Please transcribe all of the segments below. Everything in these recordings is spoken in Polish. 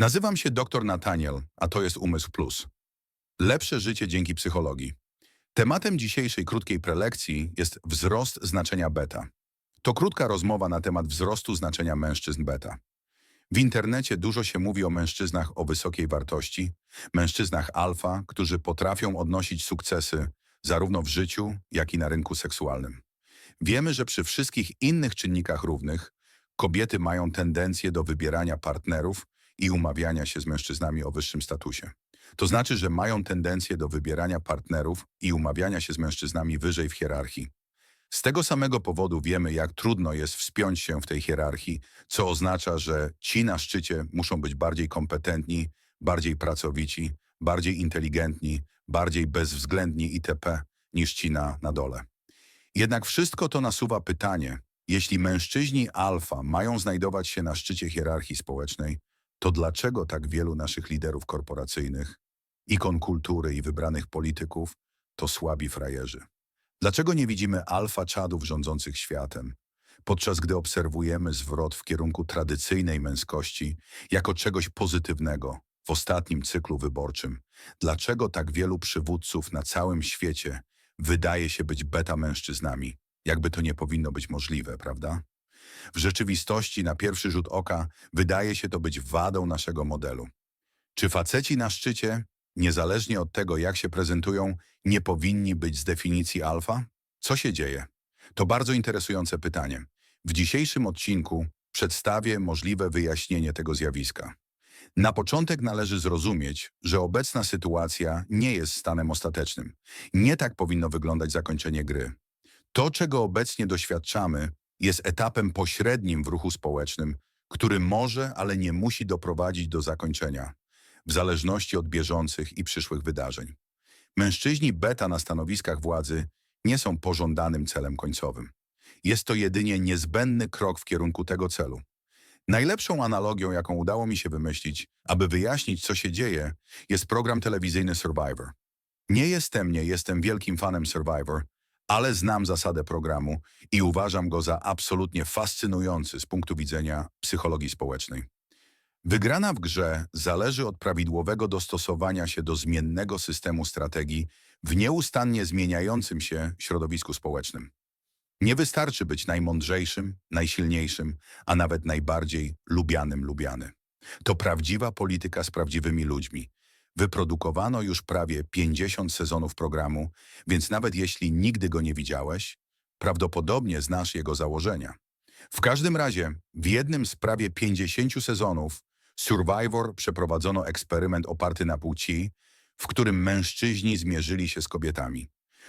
Nazywam się dr Nathaniel, a to jest Umysł Plus. Lepsze życie dzięki psychologii. Tematem dzisiejszej krótkiej prelekcji jest wzrost znaczenia beta. To krótka rozmowa na temat wzrostu znaczenia mężczyzn beta. W internecie dużo się mówi o mężczyznach o wysokiej wartości, mężczyznach alfa, którzy potrafią odnosić sukcesy zarówno w życiu, jak i na rynku seksualnym. Wiemy, że przy wszystkich innych czynnikach równych kobiety mają tendencję do wybierania partnerów i umawiania się z mężczyznami o wyższym statusie. To znaczy, że mają tendencję do wybierania partnerów i umawiania się z mężczyznami wyżej w hierarchii. Z tego samego powodu wiemy, jak trudno jest wspiąć się w tej hierarchii, co oznacza, że ci na szczycie muszą być bardziej kompetentni, bardziej pracowici, bardziej inteligentni, bardziej bezwzględni itp. niż ci na, na dole. Jednak wszystko to nasuwa pytanie, jeśli mężczyźni alfa mają znajdować się na szczycie hierarchii społecznej, to dlaczego tak wielu naszych liderów korporacyjnych, ikon kultury i wybranych polityków to słabi frajerzy? Dlaczego nie widzimy alfa czadów rządzących światem, podczas gdy obserwujemy zwrot w kierunku tradycyjnej męskości jako czegoś pozytywnego w ostatnim cyklu wyborczym? Dlaczego tak wielu przywódców na całym świecie wydaje się być beta mężczyznami? Jakby to nie powinno być możliwe, prawda? W rzeczywistości, na pierwszy rzut oka, wydaje się to być wadą naszego modelu. Czy faceci na szczycie, niezależnie od tego, jak się prezentują, nie powinni być z definicji alfa? Co się dzieje? To bardzo interesujące pytanie. W dzisiejszym odcinku przedstawię możliwe wyjaśnienie tego zjawiska. Na początek należy zrozumieć, że obecna sytuacja nie jest stanem ostatecznym. Nie tak powinno wyglądać zakończenie gry. To, czego obecnie doświadczamy, jest etapem pośrednim w ruchu społecznym, który może, ale nie musi doprowadzić do zakończenia, w zależności od bieżących i przyszłych wydarzeń. Mężczyźni beta na stanowiskach władzy nie są pożądanym celem końcowym. Jest to jedynie niezbędny krok w kierunku tego celu. Najlepszą analogią, jaką udało mi się wymyślić, aby wyjaśnić, co się dzieje, jest program telewizyjny Survivor. Nie jestem, nie jestem wielkim fanem Survivor, ale znam zasadę programu i uważam go za absolutnie fascynujący z punktu widzenia psychologii społecznej. Wygrana w grze zależy od prawidłowego dostosowania się do zmiennego systemu strategii w nieustannie zmieniającym się środowisku społecznym. Nie wystarczy być najmądrzejszym, najsilniejszym, a nawet najbardziej lubianym lubiany. To prawdziwa polityka z prawdziwymi ludźmi, Wyprodukowano już prawie 50 sezonów programu, więc nawet jeśli nigdy go nie widziałeś, prawdopodobnie znasz jego założenia. W każdym razie, w jednym z prawie 50 sezonów Survivor przeprowadzono eksperyment oparty na płci, w którym mężczyźni zmierzyli się z kobietami.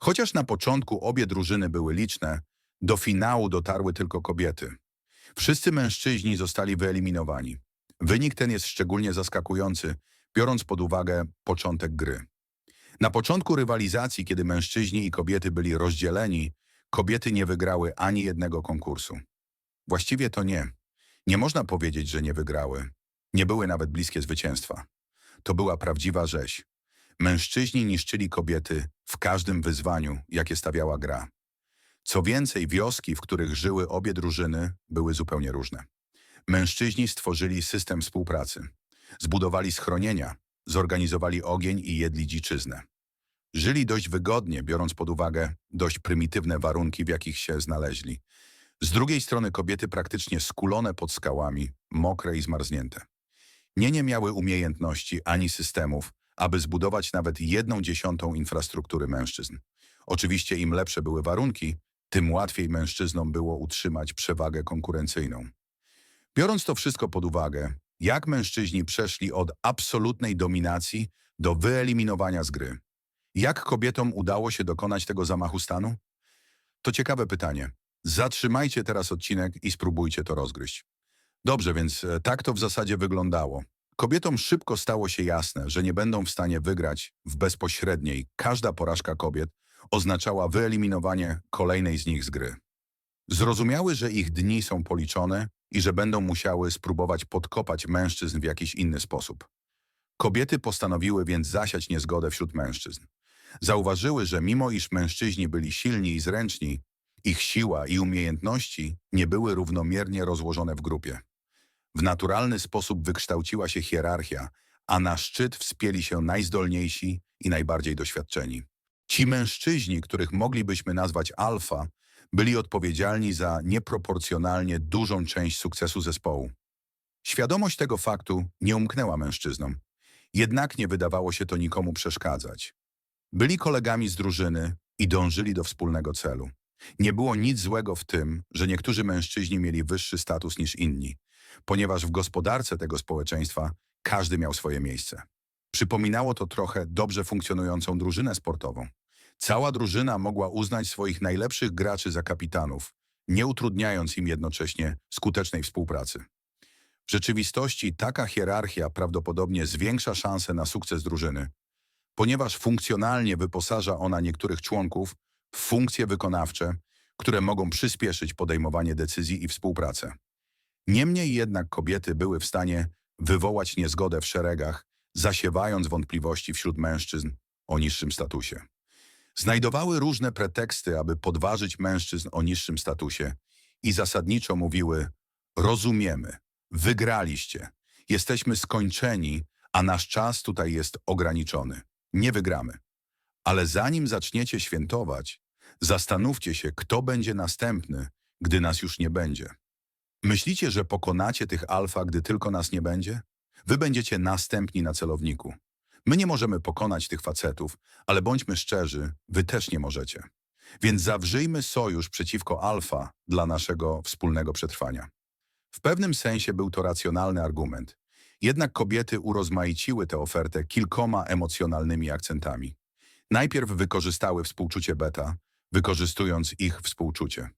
Chociaż na początku obie drużyny były liczne, do finału dotarły tylko kobiety. Wszyscy mężczyźni zostali wyeliminowani. Wynik ten jest szczególnie zaskakujący, biorąc pod uwagę początek gry. Na początku rywalizacji, kiedy mężczyźni i kobiety byli rozdzieleni, kobiety nie wygrały ani jednego konkursu. Właściwie to nie. Nie można powiedzieć, że nie wygrały. Nie były nawet bliskie zwycięstwa. To była prawdziwa rzeź. Mężczyźni niszczyli kobiety w każdym wyzwaniu, jakie stawiała gra. Co więcej, wioski, w których żyły obie drużyny, były zupełnie różne. Mężczyźni stworzyli system współpracy. Zbudowali schronienia, zorganizowali ogień i jedli dziczyznę. Żyli dość wygodnie, biorąc pod uwagę dość prymitywne warunki, w jakich się znaleźli. Z drugiej strony kobiety praktycznie skulone pod skałami, mokre i zmarznięte. Nie nie miały umiejętności ani systemów, aby zbudować nawet jedną dziesiątą infrastruktury mężczyzn. Oczywiście im lepsze były warunki, tym łatwiej mężczyznom było utrzymać przewagę konkurencyjną. Biorąc to wszystko pod uwagę, jak mężczyźni przeszli od absolutnej dominacji do wyeliminowania z gry? Jak kobietom udało się dokonać tego zamachu stanu? To ciekawe pytanie. Zatrzymajcie teraz odcinek i spróbujcie to rozgryźć. Dobrze, więc e, tak to w zasadzie wyglądało. Kobietom szybko stało się jasne, że nie będą w stanie wygrać w bezpośredniej. Każda porażka kobiet oznaczała wyeliminowanie kolejnej z nich z gry. Zrozumiały, że ich dni są policzone i że będą musiały spróbować podkopać mężczyzn w jakiś inny sposób. Kobiety postanowiły więc zasiać niezgodę wśród mężczyzn. Zauważyły, że mimo iż mężczyźni byli silni i zręczni, ich siła i umiejętności nie były równomiernie rozłożone w grupie. W naturalny sposób wykształciła się hierarchia, a na szczyt wspięli się najzdolniejsi i najbardziej doświadczeni. Ci mężczyźni, których moglibyśmy nazwać alfa, byli odpowiedzialni za nieproporcjonalnie dużą część sukcesu zespołu. Świadomość tego faktu nie umknęła mężczyznom, jednak nie wydawało się to nikomu przeszkadzać. Byli kolegami z drużyny i dążyli do wspólnego celu. Nie było nic złego w tym, że niektórzy mężczyźni mieli wyższy status niż inni, ponieważ w gospodarce tego społeczeństwa każdy miał swoje miejsce. Przypominało to trochę dobrze funkcjonującą drużynę sportową. Cała drużyna mogła uznać swoich najlepszych graczy za kapitanów, nie utrudniając im jednocześnie skutecznej współpracy. W rzeczywistości taka hierarchia prawdopodobnie zwiększa szanse na sukces drużyny, ponieważ funkcjonalnie wyposaża ona niektórych członków w funkcje wykonawcze, które mogą przyspieszyć podejmowanie decyzji i współpracę. Niemniej jednak kobiety były w stanie wywołać niezgodę w szeregach, zasiewając wątpliwości wśród mężczyzn o niższym statusie. Znajdowały różne preteksty, aby podważyć mężczyzn o niższym statusie i zasadniczo mówiły rozumiemy, wygraliście, jesteśmy skończeni, a nasz czas tutaj jest ograniczony. Nie wygramy. Ale zanim zaczniecie świętować, zastanówcie się, kto będzie następny, gdy nas już nie będzie. Myślicie, że pokonacie tych alfa, gdy tylko nas nie będzie? Wy będziecie następni na celowniku. My nie możemy pokonać tych facetów, ale bądźmy szczerzy, wy też nie możecie. Więc zawrzyjmy sojusz przeciwko alfa dla naszego wspólnego przetrwania. W pewnym sensie był to racjonalny argument. Jednak kobiety urozmaiciły tę ofertę kilkoma emocjonalnymi akcentami. Najpierw wykorzystały współczucie beta, wykorzystując ich współczucie.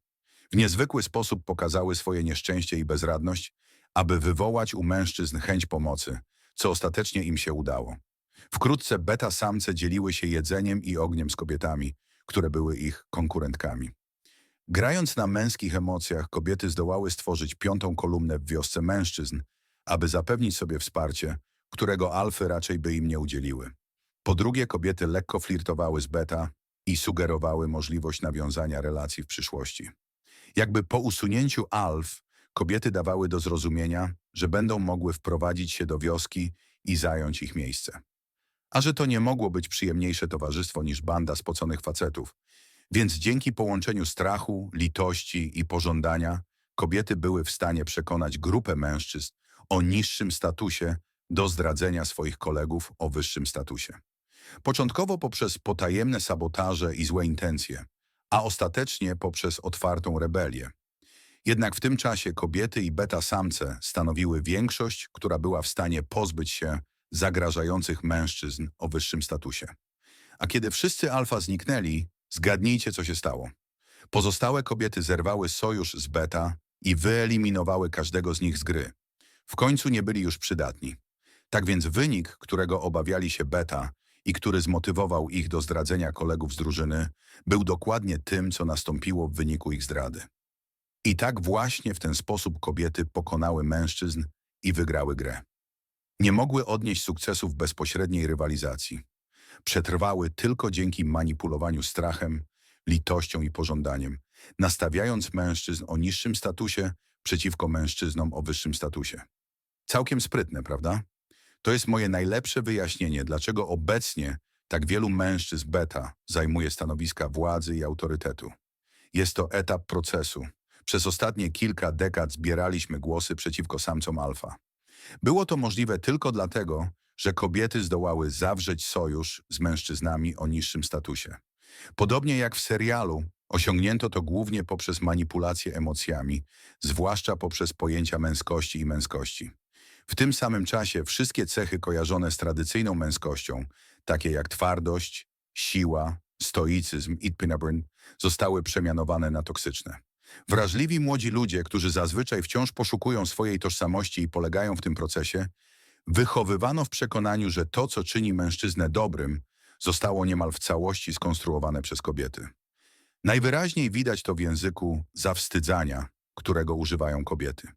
W niezwykły sposób pokazały swoje nieszczęście i bezradność, aby wywołać u mężczyzn chęć pomocy, co ostatecznie im się udało. Wkrótce beta-samce dzieliły się jedzeniem i ogniem z kobietami, które były ich konkurentkami. Grając na męskich emocjach, kobiety zdołały stworzyć piątą kolumnę w wiosce mężczyzn, aby zapewnić sobie wsparcie, którego alfy raczej by im nie udzieliły. Po drugie, kobiety lekko flirtowały z beta i sugerowały możliwość nawiązania relacji w przyszłości. Jakby po usunięciu alf, kobiety dawały do zrozumienia, że będą mogły wprowadzić się do wioski i zająć ich miejsce. A że to nie mogło być przyjemniejsze towarzystwo niż banda spoconych facetów, więc dzięki połączeniu strachu, litości i pożądania, kobiety były w stanie przekonać grupę mężczyzn o niższym statusie do zdradzenia swoich kolegów o wyższym statusie. Początkowo poprzez potajemne sabotaże i złe intencje, a ostatecznie poprzez otwartą rebelię. Jednak w tym czasie kobiety i beta-samce stanowiły większość, która była w stanie pozbyć się zagrażających mężczyzn o wyższym statusie. A kiedy wszyscy alfa zniknęli, zgadnijcie, co się stało. Pozostałe kobiety zerwały sojusz z beta i wyeliminowały każdego z nich z gry. W końcu nie byli już przydatni. Tak więc wynik, którego obawiali się beta i który zmotywował ich do zdradzenia kolegów z drużyny, był dokładnie tym, co nastąpiło w wyniku ich zdrady. I tak właśnie w ten sposób kobiety pokonały mężczyzn i wygrały grę. Nie mogły odnieść sukcesu w bezpośredniej rywalizacji. Przetrwały tylko dzięki manipulowaniu strachem, litością i pożądaniem, nastawiając mężczyzn o niższym statusie przeciwko mężczyznom o wyższym statusie. Całkiem sprytne, prawda? To jest moje najlepsze wyjaśnienie, dlaczego obecnie tak wielu mężczyzn beta zajmuje stanowiska władzy i autorytetu. Jest to etap procesu. Przez ostatnie kilka dekad zbieraliśmy głosy przeciwko samcom alfa. Było to możliwe tylko dlatego, że kobiety zdołały zawrzeć sojusz z mężczyznami o niższym statusie. Podobnie jak w serialu, osiągnięto to głównie poprzez manipulację emocjami, zwłaszcza poprzez pojęcia męskości i męskości. W tym samym czasie wszystkie cechy kojarzone z tradycyjną męskością, takie jak twardość, siła, stoicyzm i zostały przemianowane na toksyczne. Wrażliwi młodzi ludzie, którzy zazwyczaj wciąż poszukują swojej tożsamości i polegają w tym procesie, wychowywano w przekonaniu, że to, co czyni mężczyznę dobrym, zostało niemal w całości skonstruowane przez kobiety. Najwyraźniej widać to w języku zawstydzania, którego używają kobiety.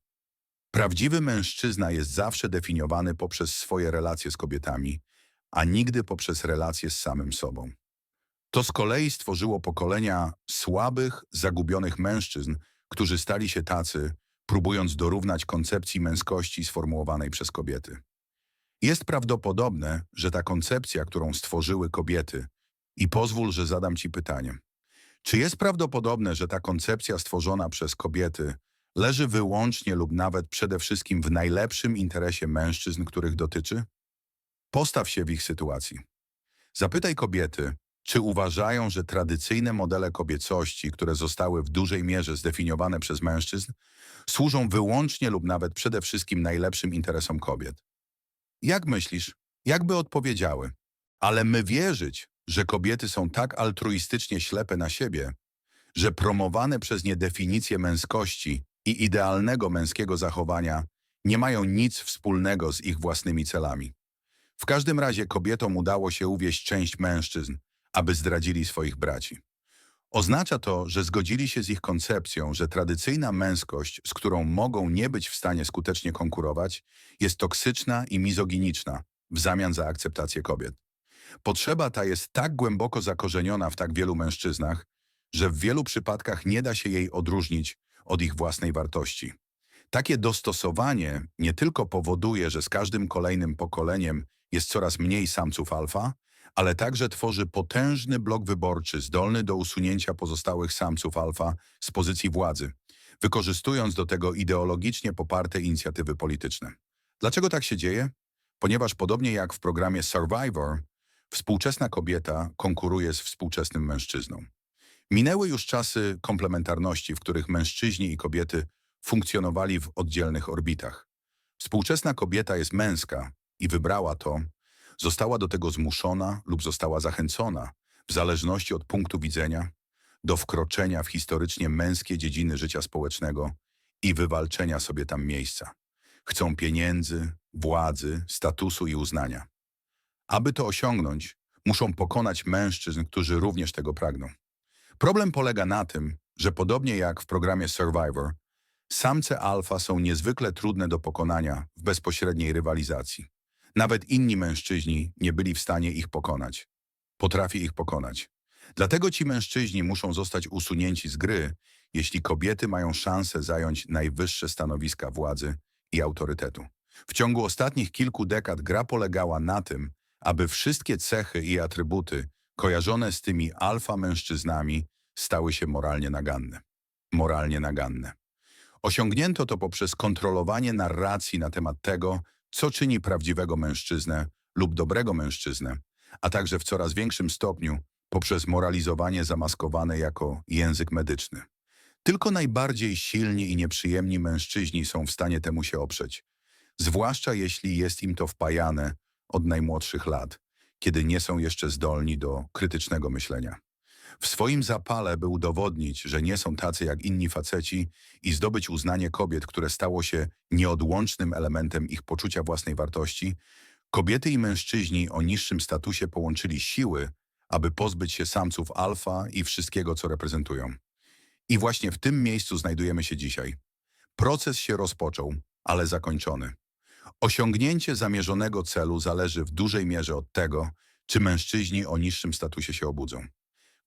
Prawdziwy mężczyzna jest zawsze definiowany poprzez swoje relacje z kobietami, a nigdy poprzez relacje z samym sobą. To z kolei stworzyło pokolenia słabych, zagubionych mężczyzn, którzy stali się tacy, próbując dorównać koncepcji męskości sformułowanej przez kobiety. Jest prawdopodobne, że ta koncepcja, którą stworzyły kobiety, i pozwól, że zadam Ci pytanie. Czy jest prawdopodobne, że ta koncepcja stworzona przez kobiety leży wyłącznie lub nawet przede wszystkim w najlepszym interesie mężczyzn, których dotyczy? Postaw się w ich sytuacji. Zapytaj kobiety, czy uważają, że tradycyjne modele kobiecości, które zostały w dużej mierze zdefiniowane przez mężczyzn, służą wyłącznie lub nawet przede wszystkim najlepszym interesom kobiet. Jak myślisz, jakby odpowiedziały? Ale my wierzyć, że kobiety są tak altruistycznie ślepe na siebie, że promowane przez nie definicje męskości i idealnego męskiego zachowania nie mają nic wspólnego z ich własnymi celami. W każdym razie kobietom udało się uwieść część mężczyzn, aby zdradzili swoich braci. Oznacza to, że zgodzili się z ich koncepcją, że tradycyjna męskość, z którą mogą nie być w stanie skutecznie konkurować, jest toksyczna i mizoginiczna w zamian za akceptację kobiet. Potrzeba ta jest tak głęboko zakorzeniona w tak wielu mężczyznach, że w wielu przypadkach nie da się jej odróżnić od ich własnej wartości. Takie dostosowanie nie tylko powoduje, że z każdym kolejnym pokoleniem jest coraz mniej samców alfa, ale także tworzy potężny blok wyborczy zdolny do usunięcia pozostałych samców alfa z pozycji władzy, wykorzystując do tego ideologicznie poparte inicjatywy polityczne. Dlaczego tak się dzieje? Ponieważ podobnie jak w programie Survivor, współczesna kobieta konkuruje z współczesnym mężczyzną. Minęły już czasy komplementarności, w których mężczyźni i kobiety funkcjonowali w oddzielnych orbitach. Współczesna kobieta jest męska i wybrała to, została do tego zmuszona lub została zachęcona, w zależności od punktu widzenia, do wkroczenia w historycznie męskie dziedziny życia społecznego i wywalczenia sobie tam miejsca. Chcą pieniędzy, władzy, statusu i uznania. Aby to osiągnąć, muszą pokonać mężczyzn, którzy również tego pragną. Problem polega na tym, że podobnie jak w programie Survivor, samce alfa są niezwykle trudne do pokonania w bezpośredniej rywalizacji. Nawet inni mężczyźni nie byli w stanie ich pokonać. Potrafi ich pokonać. Dlatego ci mężczyźni muszą zostać usunięci z gry, jeśli kobiety mają szansę zająć najwyższe stanowiska władzy i autorytetu. W ciągu ostatnich kilku dekad gra polegała na tym, aby wszystkie cechy i atrybuty kojarzone z tymi alfa mężczyznami stały się moralnie naganne. Moralnie naganne. Osiągnięto to poprzez kontrolowanie narracji na temat tego, co czyni prawdziwego mężczyznę lub dobrego mężczyznę, a także w coraz większym stopniu poprzez moralizowanie zamaskowane jako język medyczny. Tylko najbardziej silni i nieprzyjemni mężczyźni są w stanie temu się oprzeć, zwłaszcza jeśli jest im to wpajane od najmłodszych lat, kiedy nie są jeszcze zdolni do krytycznego myślenia. W swoim zapale, by udowodnić, że nie są tacy jak inni faceci i zdobyć uznanie kobiet, które stało się nieodłącznym elementem ich poczucia własnej wartości, kobiety i mężczyźni o niższym statusie połączyli siły, aby pozbyć się samców alfa i wszystkiego, co reprezentują. I właśnie w tym miejscu znajdujemy się dzisiaj. Proces się rozpoczął, ale zakończony. Osiągnięcie zamierzonego celu zależy w dużej mierze od tego, czy mężczyźni o niższym statusie się obudzą.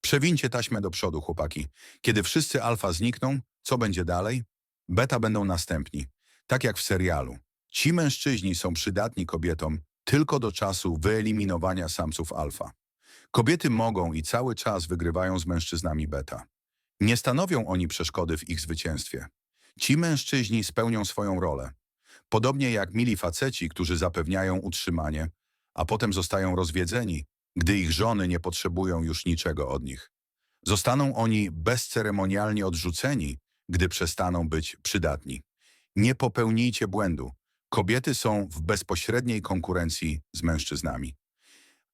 Przewincie taśmę do przodu, chłopaki. Kiedy wszyscy alfa znikną, co będzie dalej? Beta będą następni. Tak jak w serialu. Ci mężczyźni są przydatni kobietom tylko do czasu wyeliminowania samców alfa. Kobiety mogą i cały czas wygrywają z mężczyznami beta. Nie stanowią oni przeszkody w ich zwycięstwie. Ci mężczyźni spełnią swoją rolę. Podobnie jak mili faceci, którzy zapewniają utrzymanie, a potem zostają rozwiedzeni, gdy ich żony nie potrzebują już niczego od nich. Zostaną oni bezceremonialnie odrzuceni, gdy przestaną być przydatni. Nie popełnijcie błędu. Kobiety są w bezpośredniej konkurencji z mężczyznami.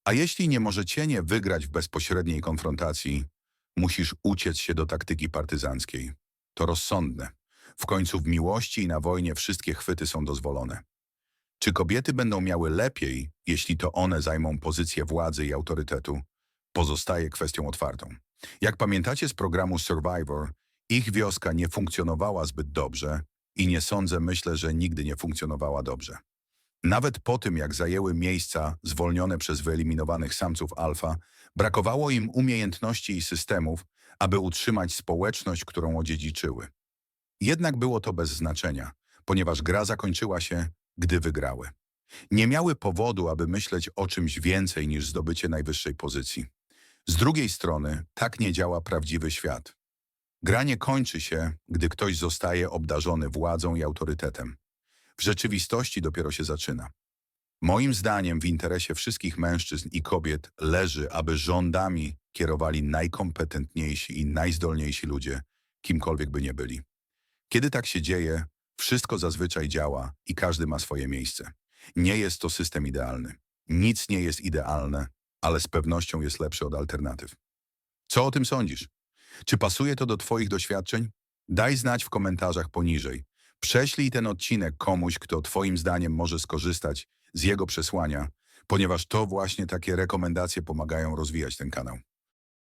A jeśli nie możecie nie wygrać w bezpośredniej konfrontacji, musisz uciec się do taktyki partyzanckiej. To rozsądne. W końcu w miłości i na wojnie wszystkie chwyty są dozwolone. Czy kobiety będą miały lepiej, jeśli to one zajmą pozycję władzy i autorytetu, pozostaje kwestią otwartą. Jak pamiętacie z programu Survivor, ich wioska nie funkcjonowała zbyt dobrze i nie sądzę, myślę, że nigdy nie funkcjonowała dobrze. Nawet po tym, jak zajęły miejsca zwolnione przez wyeliminowanych samców alfa, brakowało im umiejętności i systemów, aby utrzymać społeczność, którą odziedziczyły. Jednak było to bez znaczenia, ponieważ gra zakończyła się, gdy wygrały. Nie miały powodu, aby myśleć o czymś więcej niż zdobycie najwyższej pozycji. Z drugiej strony, tak nie działa prawdziwy świat. Gra nie kończy się, gdy ktoś zostaje obdarzony władzą i autorytetem. W rzeczywistości dopiero się zaczyna. Moim zdaniem w interesie wszystkich mężczyzn i kobiet leży, aby rządami kierowali najkompetentniejsi i najzdolniejsi ludzie, kimkolwiek by nie byli. Kiedy tak się dzieje, wszystko zazwyczaj działa i każdy ma swoje miejsce. Nie jest to system idealny. Nic nie jest idealne, ale z pewnością jest lepszy od alternatyw. Co o tym sądzisz? Czy pasuje to do Twoich doświadczeń? Daj znać w komentarzach poniżej. Prześlij ten odcinek komuś, kto Twoim zdaniem może skorzystać z jego przesłania, ponieważ to właśnie takie rekomendacje pomagają rozwijać ten kanał.